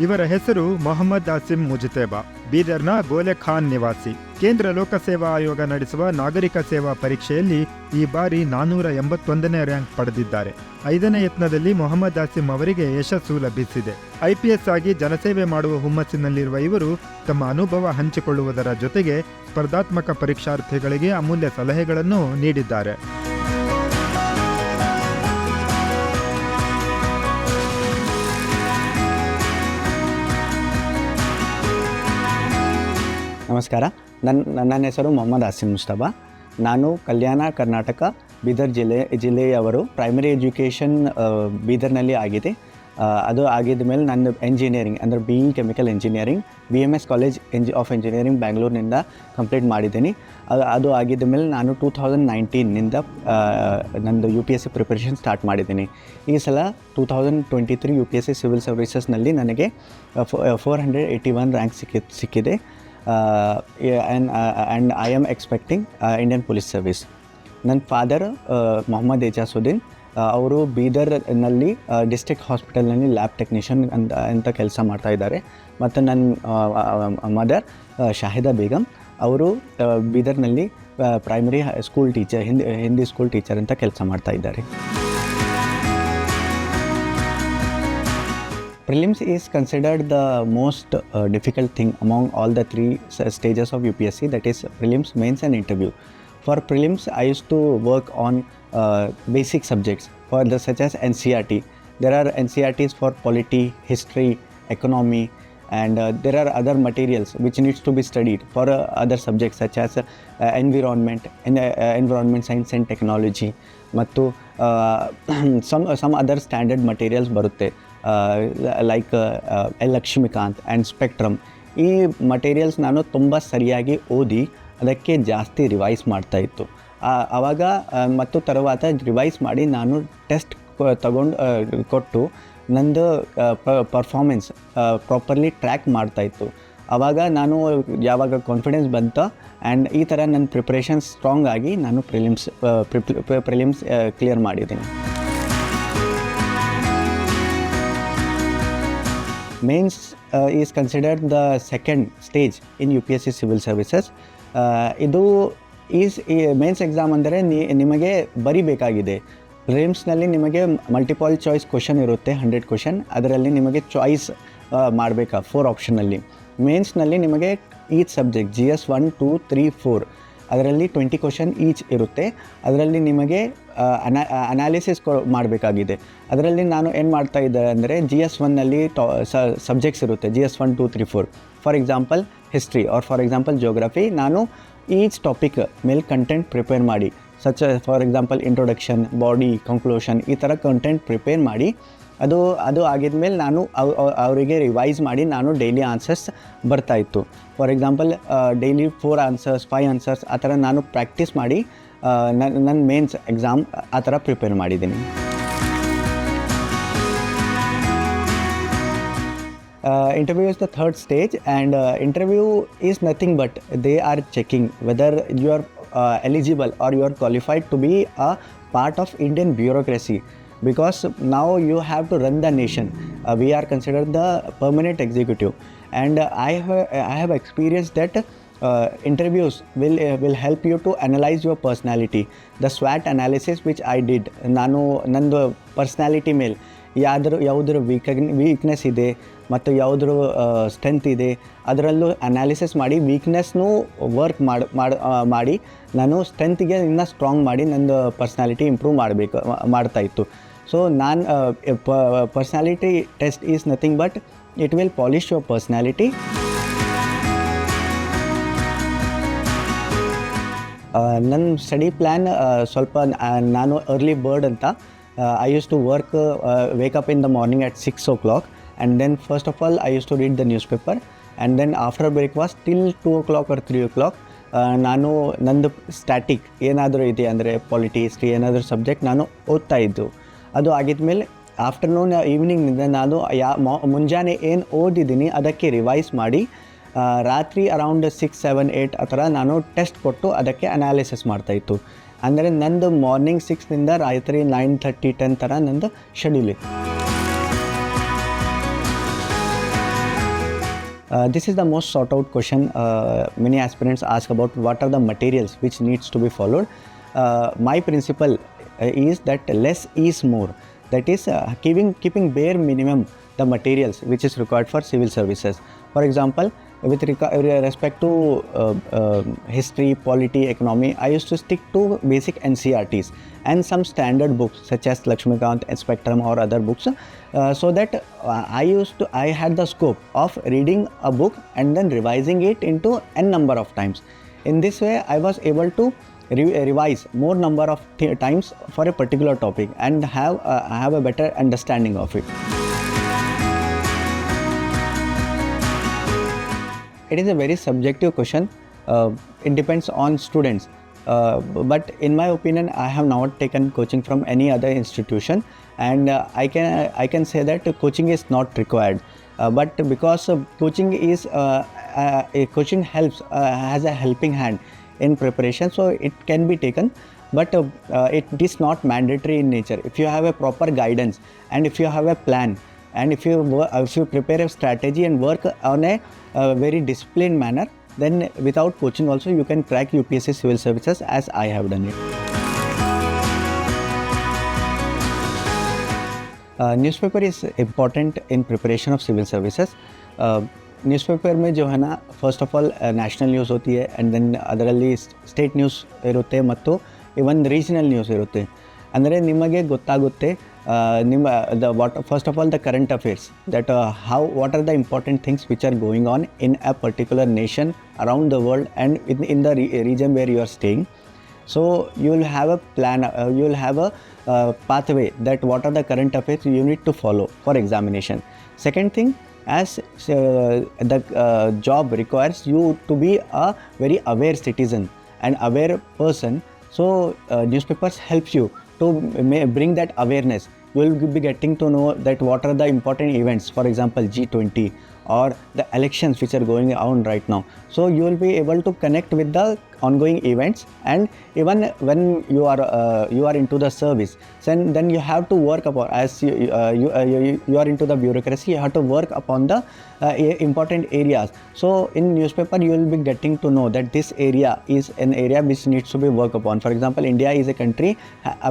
ಇವರ ಹೆಸರು ಮೊಹಮ್ಮದ್ ಆಸಿಮ್ ಮುಜತೇಬಾ. ಬೀದರ್ನ ಗೋಲೆಖಾನ್ ನಿವಾಸಿ. ಕೇಂದ್ರ ಲೋಕಸೇವಾ ಆಯೋಗ ನಡೆಸುವ ನಾಗರಿಕ ಸೇವಾ ಪರೀಕ್ಷೆಯಲ್ಲಿ ಈ ಬಾರಿ ನಾನೂರ ಎಂಬತ್ತೊಂದನೇ ರ್ಯಾಂಕ್ ಪಡೆದಿದ್ದಾರೆ. ಐದನೇ ಯತ್ನದಲ್ಲಿ ಮೊಹಮ್ಮದ್ ಆಸಿಮ್ ಅವರಿಗೆ ಯಶಸ್ಸು ಲಭಿಸಿದೆ. ಐಪಿಎಸ್ ಆಗಿ ಜನಸೇವೆ ಮಾಡುವ ಹುಮ್ಮಸ್ಸಿನಲ್ಲಿರುವ ಇವರು ತಮ್ಮ ಅನುಭವ ಹಂಚಿಕೊಳ್ಳುವುದರ ಜೊತೆಗೆ ಸ್ಪರ್ಧಾತ್ಮಕ ಪರೀಕ್ಷಾರ್ಥಿಗಳಿಗೆ ಅಮೂಲ್ಯ ಸಲಹೆಗಳನ್ನು ನೀಡಿದ್ದಾರೆ. ನಮಸ್ಕಾರ. ನನ್ನ ನನ್ನ ಹೆಸರು ಮೊಹಮ್ಮದ್ ಆಸಿಮ್ ಮುಸ್ತಬಾ. ನಾನು ಕಲ್ಯಾಣ ಕರ್ನಾಟಕ ಬೀದರ್ ಜಿಲ್ಲೆ ಜಿಲ್ಲೆಯವರು ಪ್ರೈಮರಿ ಎಜುಕೇಷನ್ ಬೀದರ್ನಲ್ಲಿ ಆಗಿದೆ. ಅದು ಆಗಿದ ಮೇಲೆ ನನ್ನ ಎಂಜಿನಿಯರಿಂಗ್ ಅಂದರೆ B E chemical engineering B M S college MG of engineering ಬ್ಯಾಂಗ್ಳೂರಿನಿಂದ ಕಂಪ್ಲೀಟ್ ಮಾಡಿದ್ದೀನಿ. ಅದು ಅದು ಆಗಿದ್ದ ಮೇಲೆ ನಾನು ಟೂ ತೌಸಂಡ್ ನೈನ್ಟೀನಿಂದ ನಂದು U P S C preparation start ಮಾಡಿದ್ದೀನಿ. ಈ ಸಲ two thousand twenty three U P S C civil ಸರ್ವಿಸಸ್ನಲ್ಲಿ ನನಗೆ four hundred eighty one rank ಸಿಕ್ಕಿ ಸಿಕ್ಕಿದೆ. And and I am expecting Indian police service ನನ್ನ ಫಾದರ್ ಮೊಹಮ್ಮದ್ ಏಜಾಸುದ್ದೀನ್ ಅವರು ಬೀದರ್ನಲ್ಲಿ ಡಿಸ್ಟ್ರಿಕ್ಟ್ ಹಾಸ್ಪಿಟಲ್ನಲ್ಲಿ ಲ್ಯಾಬ್ ಟೆಕ್ನಿಷಿಯನ್ ಅಂತ ಅಂತ ಕೆಲಸ ಮಾಡ್ತಾ ಇದ್ದಾರೆ. ಮತ್ತು ನನ್ನ ಮದರ್ ಶಾಹಿದಾ ಬೇಗಂ, ಅವರು ಬೀದರ್ನಲ್ಲಿ primary school teacher Hindi Hindi school teacher ಅಂತ ಕೆಲಸ ಮಾಡ್ತಾ ಇದ್ದಾರೆ. Prelims is considered the most uh, difficult thing among all the three s- stages of UPSC that is prelims, mains and interview. For prelims, I used to work on uh, basic subjects for the such as NCRT. There are NCRTs for polity, history, economy, and uh, there are other materials which needs to be studied for uh, other subjects such as uh, environment, en- uh, environment science and technology, ಮತ್ತು some some other standard materials ಬರುತ್ತೆ like Lakshmikant and spectrum ಈ materials ನಾನು ತುಂಬ ಸರಿಯಾಗಿ ಓದಿ ಅದಕ್ಕೆ ಜಾಸ್ತಿ revise ಮಾಡ್ತಾ ಮಾಡ್ತಾಯಿತ್ತು ಆವಾಗ ಮತ್ತು ತರುವಾತ ರಿವೈಸ್ ಮಾಡಿ ನಾನು ಟೆಸ್ಟ್ ತಗೊಂಡು ಕೊಟ್ಟು ನಂದು ಪರ್ಫಾರ್ಮೆನ್ಸ್ ಪ್ರಾಪರ್ಲಿ ಟ್ರ್ಯಾಕ್ ಮಾಡ್ತಾ ಇತ್ತು. ಆವಾಗ ನಾನು ಯಾವಾಗ ಕಾನ್ಫಿಡೆನ್ಸ್ ಬಂತ ಆ್ಯಂಡ್ ಈ ಥರ ನನ್ನ ಪ್ರಿಪ್ರೇಷನ್ ಸ್ಟ್ರಾಂಗ್ ಆಗಿ ನಾನು ಪ್ರಿಲಿಮ್ಸ್ ಪ್ರಿಲಿಮ್ಸ್ ಕ್ಲಿಯರ್ ಮಾಡಿದ್ದೀನಿ. Mains is is stage in U P S C civil services ಇದು ಈಸ್ ಮೇನ್ಸ್ ಎಕ್ಸಾಮ್ ಅಂದರೆ ನಿಮಗೆ ಬರಿಬೇಕಾಗಿದೆ. ಪ್ರಿಲಿಮ್ಸ್ನಲ್ಲಿ ನಿಮಗೆ ಮಲ್ಟಿಪಲ್ ಚಾಯ್ಸ್ ಕ್ವಶನ್ ಇರುತ್ತೆ ಹಂಡ್ರೆಡ್ ಕ್ವಶನ್ ಅದರಲ್ಲಿ ನಿಮಗೆ ಚಾಯ್ಸ್ ಮಾಡಬೇಕಾ ಫೋರ್ ಆಪ್ಷನಲ್ಲಿ ಮೇನ್ಸ್ನಲ್ಲಿ ನಿಮಗೆ each subject G S one two three four ಅದರಲ್ಲಿ ಟ್ವೆಂಟಿ ಕ್ವಶನ್ ಈಚ್ ಇರುತ್ತೆ. ಅದರಲ್ಲಿ ನಿಮಗೆ ಅನಾ ಅನಾಲಿಸಿಸ್ ಮಾಡಬೇಕಾಗಿದೆ. ಅದರಲ್ಲಿ ನಾನು ಏನು ಮಾಡ್ತಾ ಇದ್ದೆ ಅಂದರೆ ಜಿ ಎಸ್ ಒನ್ನಲ್ಲಿ ಟಾ ಸಬ್ಜೆಕ್ಟ್ಸ್ ಇರುತ್ತೆ. G S one two three four for example history or for example geography ನಾನು ಈಚ್ ಟಾಪಿಕ್ ಮೇಲೆ ಕಂಟೆಂಟ್ ಪ್ರಿಪೇರ್ ಮಾಡಿ. Such for example introduction body conclusion ಈ ಥರ ಕಂಟೆಂಟ್ ಪ್ರಿಪೇರ್ ಮಾಡಿ. ಅದು ಅದು ಆಗಿದ್ಮೇಲೆ ನಾನು ಅವ್- ಅವ್- ಅವರಿಗೆ ರಿವೈಸ್ ಮಾಡಿ ನಾನು ಡೈಲಿ ಆನ್ಸರ್ಸ್ ಬರ್ತಾಯಿತ್ತು for example daily four answers five answers ಆ ಥರ ನಾನು ಪ್ರಾಕ್ಟೀಸ್ ಮಾಡಿ ನನ್ನ ನನ್ನ ಮೇನ್ಸ್ ಎಕ್ಸಾಮ್ ಆ ಥರ ಪ್ರಿಪೇರ್ ಮಾಡಿದ್ದೀನಿ uh, interview is the third stage and uh, interview is nothing but they are checking whether you are uh, eligible or you are qualified to be a part of indian bureaucracy because now you have to run the nation uh, we are considered the permanent executive and uh, i have i have experienced that uh, interviews will uh, will help you to analyze your personality the swat analysis which i did ನಾನು ನಂದು personality ಮೇಲೆ ಯಾವ್ದ್ರ ಯಾವುದ್ರ weak weakness ಇದೆ ಮತ್ತು ಯಾವುದ್ರ strength ಇದೆ ಅದರಲ್ಲೂ ಅನಾಲಿಸಿಸ್ ಮಾಡಿ ವೀಕ್ನೆಸ್ನೂ ವರ್ಕ್ ಮಾಡಿ ಮಾಡಿ ನಾನು ಸ್ಟ್ರೆಂತಿಗೆ ಇನ್ನೂ ಸ್ಟ್ರಾಂಗ್ ಮಾಡಿ ನಂದು ಪರ್ಸ್ನಾಲಿಟಿ ಇಂಪ್ರೂವ್ ಮಾಡಬೇಕು ಮಾಡ್ತಾ ಸೊ ನಾನು personality test is nothing but it will polish your personality ನನ್ನ ಸ್ಟಡಿ ಪ್ಲ್ಯಾನ್ ಸ್ವಲ್ಪ ಆ, ನಾನು ಅರ್ಲಿ ಬರ್ಡ್ ಅಂತ I use to work wake up in the morning at six o'clock and then first of all I use to read the newspaper and then after breakfast till two o'clock or three o'clock ನಾನು ನಂದು static ಏನಾದರೂ ಇದೆ ಅಂದರೆ polity history ಏನಾದರೂ subject ನಾನು ಓದ್ತಾ ಇದ್ದು. ಅದು ಆಗಿದ್ಮೇಲೆ ಆಫ್ಟರ್ನೂನ್ ಈವ್ನಿಂಗ್ನಿಂದ ನಾನು ಯಾ, ಮಾ- ಮುಂಜಾನೆ ಏನು ಓದಿದ್ದೀನಿ ಅದಕ್ಕೆ ರಿವೈಸ್ ಮಾಡಿ ರಾತ್ರಿ ಅರೌಂಡ್ ಸಿಕ್ಸ್ ಸೆವೆನ್ ಏಯ್ಟ್ ಆ ಥರ ನಾನು ಟೆಸ್ಟ್ ಕೊಟ್ಟು ಅದಕ್ಕೆ ಅನಾಲಿಸಿಸ್ ಮಾಡ್ತಾಯಿತ್ತು ಅಂದರೆ ನಂದು ಮಾರ್ನಿಂಗ್ ಸಿಕ್ಸ್ನಿಂದ ರಾತ್ರಿ ನೈನ್ ಥರ್ಟಿ ಟೆನ್ ಥರ ನಂದು ಶೆಡ್ಯೂಲ್ ಇತ್ತು this this is the most out out question aspirants many aspirants ask about what are the materials which needs to be followed. Uh, is that less is more. That is uh, keeping keeping bare minimum the materials which is required for civil services. For example, with respect to uh, uh, history, polity, economy, I used to stick to basic NCRTs and some standard books such as Lakshmikant, Spectrum, or other books, uh, so that uh, I used to I had the scope of reading a book and then revising it into n number of times. In this way, I was able to re- revise more number of times for a particular topic and have uh, have a better understanding of it. it is a very subjective question uh, it depends on students. Uh, but in my opinion i have not taken coaching from any other institution and uh, i can i can say that coaching is not required. Uh, but because uh, coaching is uh, uh, a coaching helps uh, has a helping hand in preparation so it can be taken but uh, uh, it is not mandatory in nature. If you have a proper guidance and if you have a plan and if you uh, if you prepare a strategy and work on a uh, very disciplined manner then without coaching also you can crack upsc civil services as i have done it. Uh, newspaper is important in preparation of civil services. Uh, newspaper May ಜೋ ಹನ first of all national news ಹೋತಿ and then ಅದರಲ್ಲಿ state news ಇರುತ್ತೆ ಮತ್ತು ಒಂದು regional news ಇರುತ್ತೆ ಅಂದರೆ ನಿಮಗೆ ಗೊತ್ತಾಗುತ್ತೆ ನಿಮ್ಮ the what first of all the current affairs that how what are the important things which are going on in a particular nation around the world and in in the region where you are staying so you will have a plan you will have a pathway that what are the current affairs you need to follow for examination second thing as uh, the uh, job requires you to be a very aware citizen and aware person. So uh, newspapers helps you to bring that awareness. You will be getting to know that what are the important events. For example g20 or the elections which are going on right now. So you will be able to connect with the ongoing events and even when you are uh, you are into the service then then you have to work upon as you uh, you, uh, you, you are into the bureaucracy you have to work upon the uh, important areas. So in newspaper you will be getting to know that this area is an area which needs to be worked upon. For example india is a country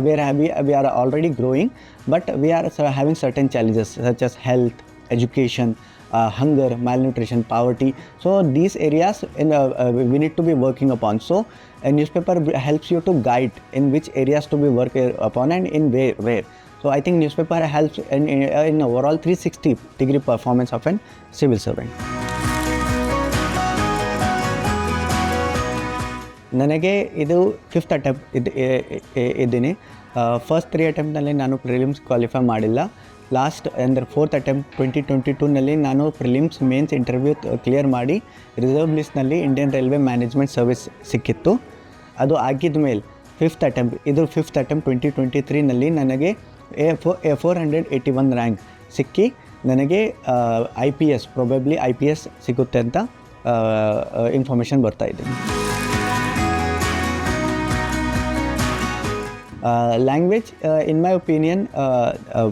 where we, we are already growing but we are having certain challenges such as health education uh, hunger malnutrition poverty so these areas in, uh, uh, we need to be working upon so a newspaper helps you to guide in which areas to be work uh, upon and in where where so i think newspaper helps in, in, in overall 360 degree performance of a civil servant ನನಗೆ ಇದು fifth attempt ಇದು ಇದ್ದೀನಿ first three ಅಟೆಂಪ್ಟ್ನಲ್ಲಿ ನಾನು prelims qualify ಮಾಡಿಲ್ಲ last ಅಂದರೆ fourth attempt twenty twenty ಟೂನಲ್ಲಿ ನಾನು ಪ್ರಿಲಿಮ್ಸ್ ಮೇನ್ಸ್ ಇಂಟರ್ವ್ಯೂ ಕ್ಲಿಯರ್ ಮಾಡಿ ರಿಸರ್ವ್ ಲಿಸ್ಟ್ನಲ್ಲಿ ಇಂಡಿಯನ್ ರೈಲ್ವೆ ಮ್ಯಾನೇಜ್ಮೆಂಟ್ ಸರ್ವಿಸ್ ಸಿಕ್ಕಿತ್ತು. ಅದು ಆಗಿದ ಮೇಲೆ ಫಿಫ್ತ್ ಅಟೆಂಪ್ ಇದು ಫಿಫ್ತ್ ಅಟೆಂಪ್ಟ್ ಟ್ವೆಂಟಿ ಟ್ವೆಂಟಿ ತ್ರೀನಲ್ಲಿ ನನಗೆ a four a four hundred eighty one rank ಸಿಕ್ಕಿ ನನಗೆ I P S probably I P S ಸಿಗುತ್ತೆ ಅಂತ ಇನ್ಫಾರ್ಮೇಷನ್ ಬರ್ತಾ language, uh, in my opinion, uh, uh,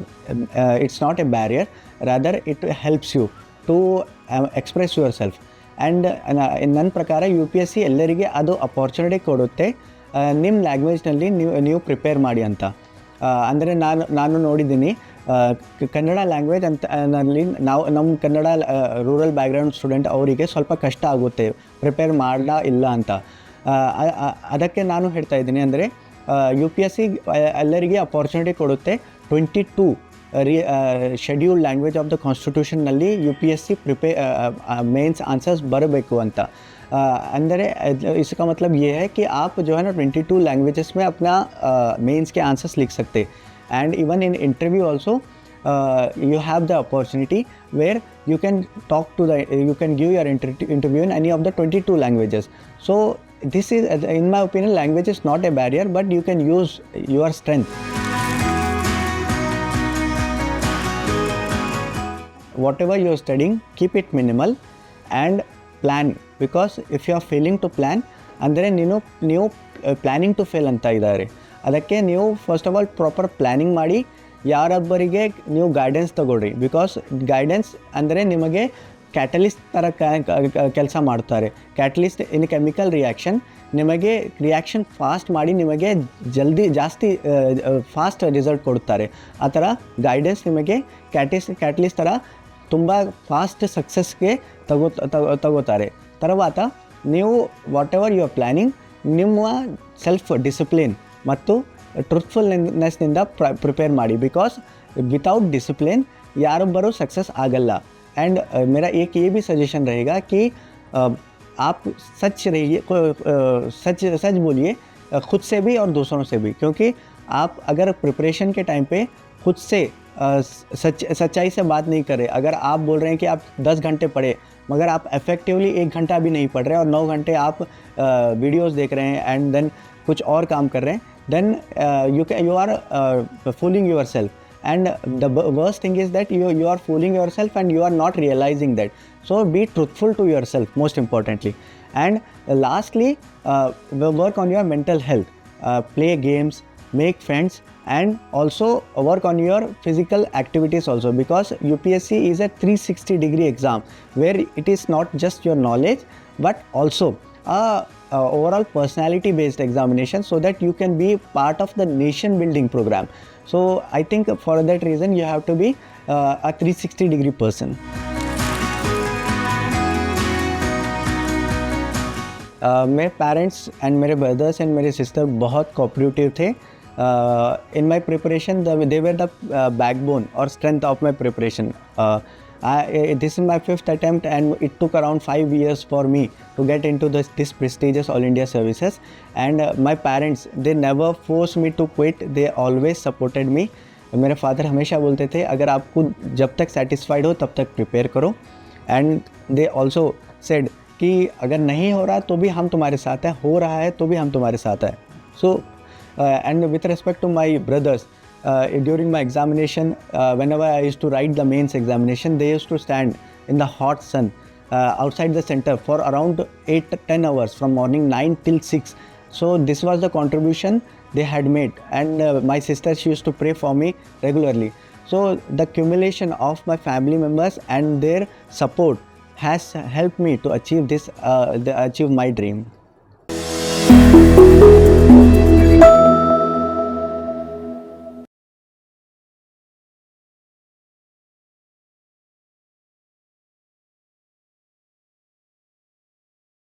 uh, it's not a barrier. Rather, it helps you to uh, express yourself. And ನನ್ನ ಪ್ರಕಾರ you P S C ಎಲ್ಲರಿಗೆ ಅದು opportunity ಕೊಡುತ್ತೆ ನಿಮ್ಮ ಲ್ಯಾಂಗ್ವೇಜ್ನಲ್ಲಿ ನೀವು ನೀವು ಪ್ರಿಪೇರ್ ಮಾಡಿ ಅಂತ ಅಂದರೆ ನಾನು ನಾನು ನೋಡಿದ್ದೀನಿ ಕನ್ನಡ ಲ್ಯಾಂಗ್ವೇಜ್ ಅಂತ ನಲ್ಲಿ ನಾವು ನಮ್ಮ ಕನ್ನಡ ರೂರಲ್ ಬ್ಯಾಕ್ಗ್ರೌಂಡ್ ಸ್ಟೂಡೆಂಟ್ ಅವರಿಗೆ ಸ್ವಲ್ಪ ಕಷ್ಟ ಆಗುತ್ತೆ ಪ್ರಿಪೇರ್ ಮಾಡಲ ಇಲ್ಲ ಅಂತ ಅದಕ್ಕೆ ನಾನು ಹೇಳ್ತಾ ಇದ್ದೀನಿ ಅಂದರೆ ಯು ಪಿ ಎಸ್ ಸಿ ಎಲ್ಲರಿಗೆ ಅಪಾರ್ಚುನಿಟಿ ಕೊಡುತ್ತೆ ಟ್ವೆಂಟಿ ಟೂ ರಿ ಶೆಡ್ಯೂಲ್ಡ್ ಲ್ಯಾಂಗ್ವೇಜ್ ಆಫ್ ದ ಕಾನ್ಸ್ಟಿಟ್ಯೂಷನ್ನಲ್ಲಿ U P S C prepare mains answers ಬರಬೇಕು ಅಂತ अ, अंदर इसका मतलब ये है कि आप जो है ना 22 लैंग्वेजेस में अपना मेंस के आंसर्स लिख सकते and even in interview also you have the opportunity where you can talk to the you can give your inter- interview in any of the 22 languages so this is in my opinion language is not a barrier but you can use your strength whatever you are studying keep it minimal and plan because if you are failing to plan ಅಂದರೆ ನೀನು ನೀವು planning to fail ಅಂತ ಇದ್ದಾರೆ ಅದಕ್ಕೆ ನೀವು first of all proper planning ಮಾಡಿ ಯಾರೊಬ್ಬರಿಗೆ ನೀವು ಗೈಡೆನ್ಸ್ ತಗೊಳ್ರಿ ಬಿಕಾಸ್ ಗೈಡೆನ್ಸ್ ಅಂದರೆ ನಿಮಗೆ ಕ್ಯಾಟಲಿಸ್ಟ್ ಥರ ಕೆಲಸ ಮಾಡ್ತಾರೆ. ಕ್ಯಾಟಲಿಸ್ಟ್ ಇನ್ ಕೆಮಿಕಲ್ ರಿಯಾಕ್ಷನ್ ನಿಮಗೆ ರಿಯಾಕ್ಷನ್ ಫಾಸ್ಟ್ ಮಾಡಿ ನಿಮಗೆ ಜಲ್ದಿ ಜಾಸ್ತಿ ಫಾಸ್ಟ್ ರಿಸಲ್ಟ್ ಕೊಡ್ತಾರೆ. ಆ ಥರ ಗೈಡೆನ್ಸ್ ನಿಮಗೆ ಕ್ಯಾಟಿಸ್ ಕ್ಯಾಟಲಿಸ್ಟ್ ಥರ ತುಂಬ ಫಾಸ್ಟ್ ಸಕ್ಸಸ್ಗೆ ತಗೋ ತಗೋತಾರೆ. తర్వాత ನೀವು ವಾಟ್ ಎವರ್ ಯುವರ್ ಪ್ಲ್ಯಾನಿಂಗ್ ನಿಮ್ಮ ಸೆಲ್ಫ್ ಡಿಸಿಪ್ಲಿನ್ ಮತ್ತು ಟ್ರುತ್ಫುಲ್ನೆಸ್ನಿಂದ ಪ್ರಿಪೇರ್ ಮಾಡಿ. ಬಿಕಾಸ್ ವಿತೌಟ್ ಡಿಸಿಪ್ಲಿನ್ ಯಾರೊಬ್ಬರೂ ಸಕ್ಸಸ್ ಆಗಲ್ಲ. एंड मेरा एक ये भी सजेशन रहेगा कि आप सच रहिए सच सच बोलिए खुद से भी और दूसरों से भी। क्योंकि आप अगर प्रिपरेशन के टाइम पे खुद से सच, सच्चाई से बात नहीं करें, अगर आप बोल रहे हैं कि आप 10 घंटे पढ़े, मगर आप इफेक्टिवली एक घंटा भी नहीं पढ़ रहे और नौ घंटे आप वीडियोस देख रहे हैं एंड देन कुछ और काम कर रहे हैं then you can you are fooling yourself and the worst thing is that you you are fooling yourself and you are not realizing that. So be truthful to yourself most importantly. And lastly uh, work on your mental health. Uh, play games make friends and also work on your physical activities also. Because upsc is a 360 degree exam where it is not just your knowledge but also a, a overall personality based examination so that you can be part of the nation building program so i think for that reason you have to be uh, a 360 degree person Uh, मेरे parents and मेरे brothers and मेरे sister बहुत cooperative थे in my preparation they were the backbone और strength of my preparation this is my fifth attempt and it took around five years for me to get into this, this prestigious all india services and uh, my parents they never forced me to quit they always supported me मेरे father हमेशा बोलते थे अगर आपको जब तक satisfied हो तब तक प्रिपेयर करो एंड दे ऑल्सो सेड कि अगर नहीं हो रहा तो भी हम तुम्हारे साथ हैं हो रहा है तो भी हम तुम्हारे साथ हैं so and with respect to my brothers during my examination uh, whenever i used to write the mains examination they used to stand in the hot sun uh, outside the center for around 8 to 10 hours from morning 9 till 6 so this was the contribution they had made and uh, my sister she used to pray for me regularly. So the accumulation of my family members and their support has helped me to achieve this uh, the, achieve my dream